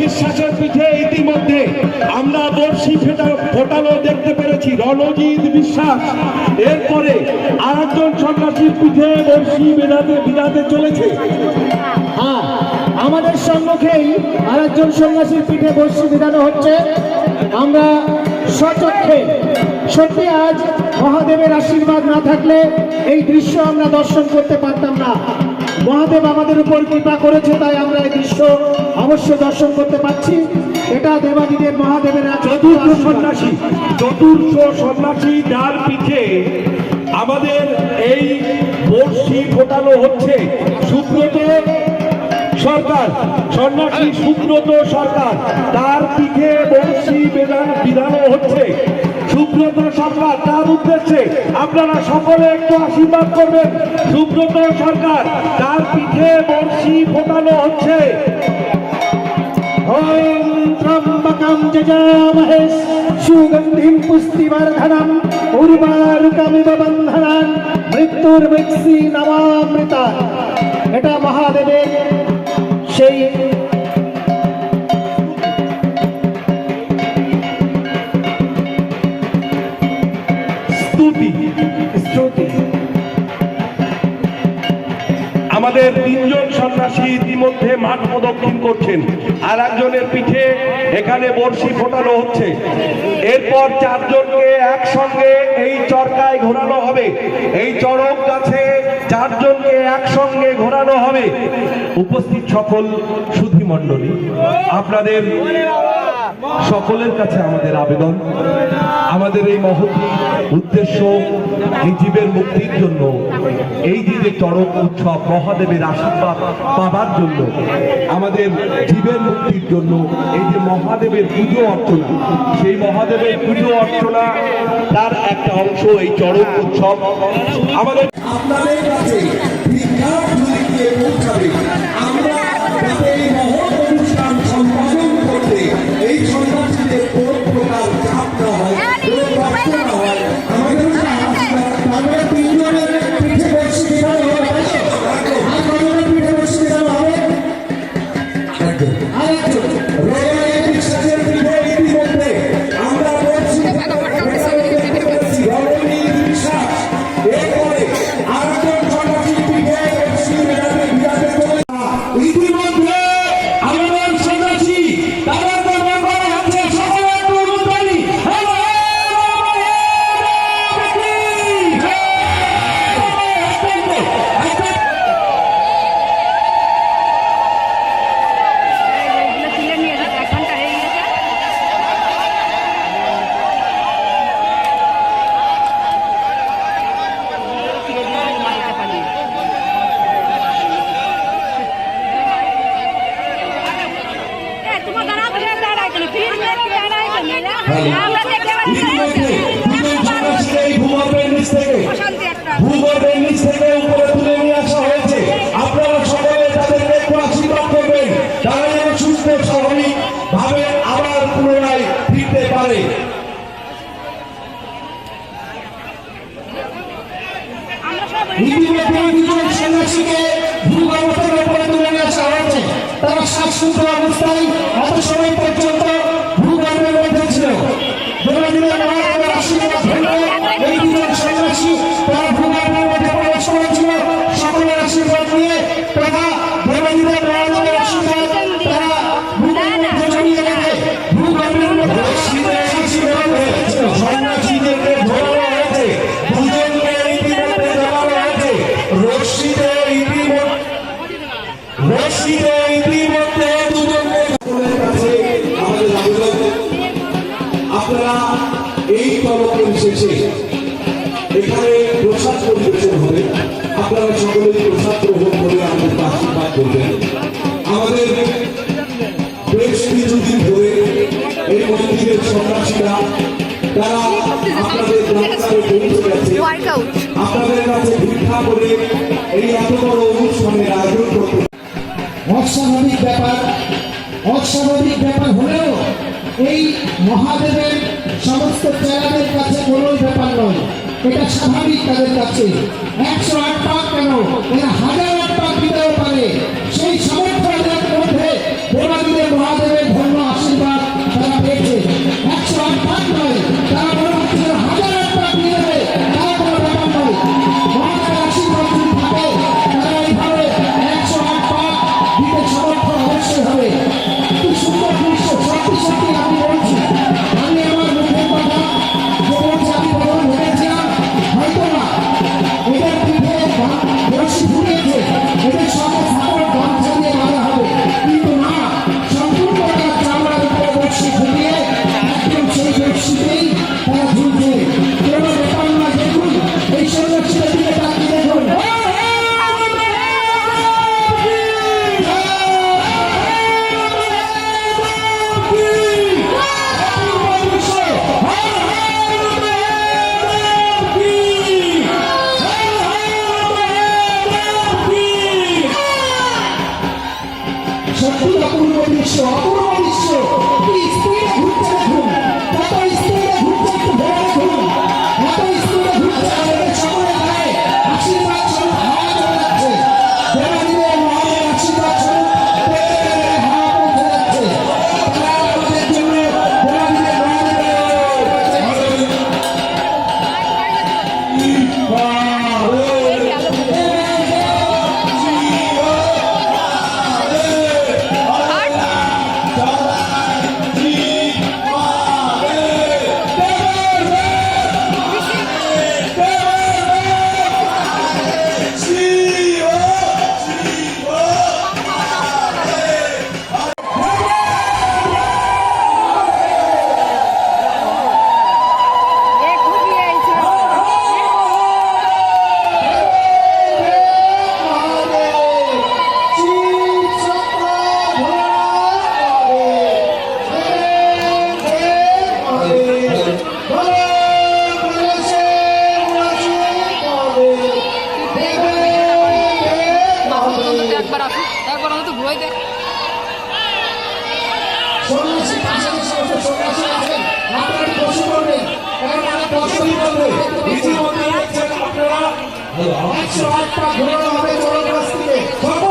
বিশ্বাসের পিঠে ইতিমধ্যে আমরা বর্ষি ফেটা ফোটানো দেখতে পেরেছি, রণজিৎ বিশ্বাস। এরপরে আরেকজন সন্ন্যাসীর পিঠে বর্ষি বেদাতে বিদাতে চলেছে। হ্যাঁ আমাদের সম্মুখেই আরেকজন সন্ন্যাসীর পিঠে বসে বিধানো হচ্ছে। আমরা সচক্ষে সত্যি আজ মহাদেবের আশীর্বাদ না থাকলে এই দৃশ্য আমরা দর্শন করতে পারতাম না। মহাদেব আমাদের উপর কৃপা করেছে, তাই আমরা এই দৃশ্য অবশ্য দর্শন করতে পারছি। এটা দেবাদিদেব মহাদেবের চতুর্থ সন্ন্যাসী চতুর্থ সন্ন্যাসী যার পিঠে আমাদের এই বর্ষি ফোটানো হচ্ছে। সুব্রত সরকার, সন্ন্যাসী সুব্রত সরকার, তার পিঠে বংশী বেদান বিধানও হচ্ছে। সুব্রত সরকার, তার উদ্দেশ্যে আপনারা সকলে একটু আশীর্বাদ করবেন। সুব্রত সরকার, তার পিঠে বংশী ফোটানো হচ্ছে। সুগন্ধিম পুষ্টিবর্ধনম উর্বারুকমিব বন্ধনান এটা মহাদেবের সেই আমাদের তিনজন সন্ন্যাসী ইতিমধ্যে মাঠ প্রদক্ষিণ করছেন। আর একজনের পিঠে এখানে বর্ষি ফোটানো হচ্ছে। এরপর চারজনকে একসঙ্গে এই চরকায় ঘোরানো হবে। এই চরক গাছে চারজনকে একসঙ্গে ঘোরানো হবে। উপস্থিত সকল সুধী মণ্ডলী আপনাদের সকলের কাছে আমাদের আবেদন। আমাদের এই মহতি উদ্দেশ্য এই জীবের মুক্তির জন্য, এই যে চরক উৎসব মহাদেবের আশীর্বাদ পাবার জন্য, আমাদের জীবের মুক্তির জন্য এই যে মহাদেবের পুজো অর্চনা, সেই মহাদেবের পুজো অর্চনা তার একটা অংশ এই চরক উৎসব আমাদের আপনাদের কাছে ভূগর্ভের নিচ থেকে একটা নিচ থেকে উপরে তুলে নিয়ে আসা হয়েছে আপনারা সকলে তাদেরকে একটু আশীর্বাদ করবেন তারা যেন সুস্থ স্বাভাবিক ভাবে আবার পুনরায় ফিরতে পারে ইতিমধ্যে দুজন সন্ন্যাসীকে ভূগর্ভের উপরে তুলে নিয়ে আসা হয়েছে। তারা শ্বাসরুদ্ধ অবস্থায় এত সময় পর্যন্ত এই তলকের শেষে এখানে প্রসাদ পরিবেশন হবে। আপনারা সকলে প্রসাদ গ্রহণ করে আমাদের আশীর্বাদ করবেন। আমাদের বেশ কিছুদিন ধরে এই মন্দিরের সন্ন্যাসীরা, তারা আপনাদের গ্রামে পৌঁছে গেছে। আপনাদের কাছে ভিক্ষা করে এই এত বড় অনুষ্ঠানের আয়োজন করতে অস্বাভাবিক ব্যাপার অস্বাভাবিক ব্যাপার হলেও এই মহাদেবের সমস্ত চেলাদের কাছে কোনো ব্যাপার নয়। এটা স্বাভাবিক তাদের কাছে। একশো আট পাক কেন? এরা হাজার আট পাক দিতেও পারে। কারণ আমি ইতিমধ্যে আপনারা একশো আটটা ঘোরানো হবে কাছ থেকে।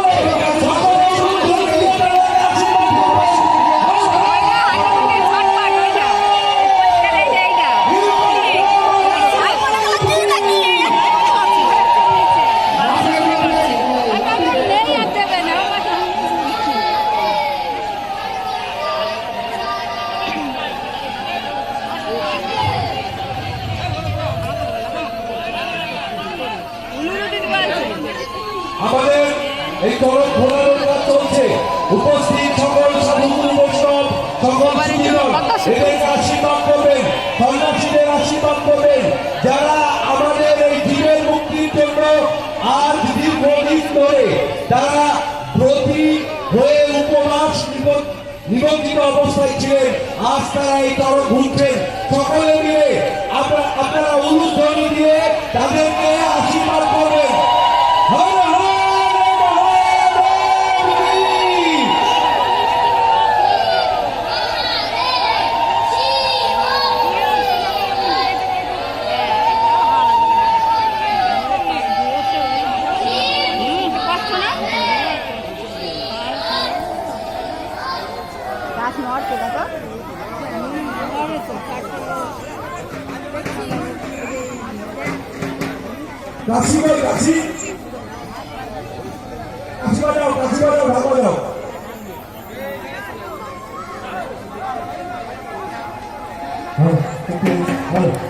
এই ঘোরানোর কাজ চলছে। উপস্থিত সকল সাধুগুরু বৈষ্ণব সকল সুধীজন আশীর্বাদ করবেন সন্ন্যাসীদের আশীর্বাদ করবেন। যারা আমাদের এই জীবের মুক্তির জন্য আর দীর্ঘদিন ধরে তারা প্রতি হয়ে উপবাস নিব- নিবন্ধিত অবস্থায় ছিলেন আজ তারা এই তরফ ঘুরছেন। সকলে মিলে আপনারা আপনারা দিয়ে তাদেরকে আশীর্বাদ করবেন। কাশি ভাই কাশি কাশি বাজাও কাশি বাজাও ঢাকা বাজাও হ্যাঁ,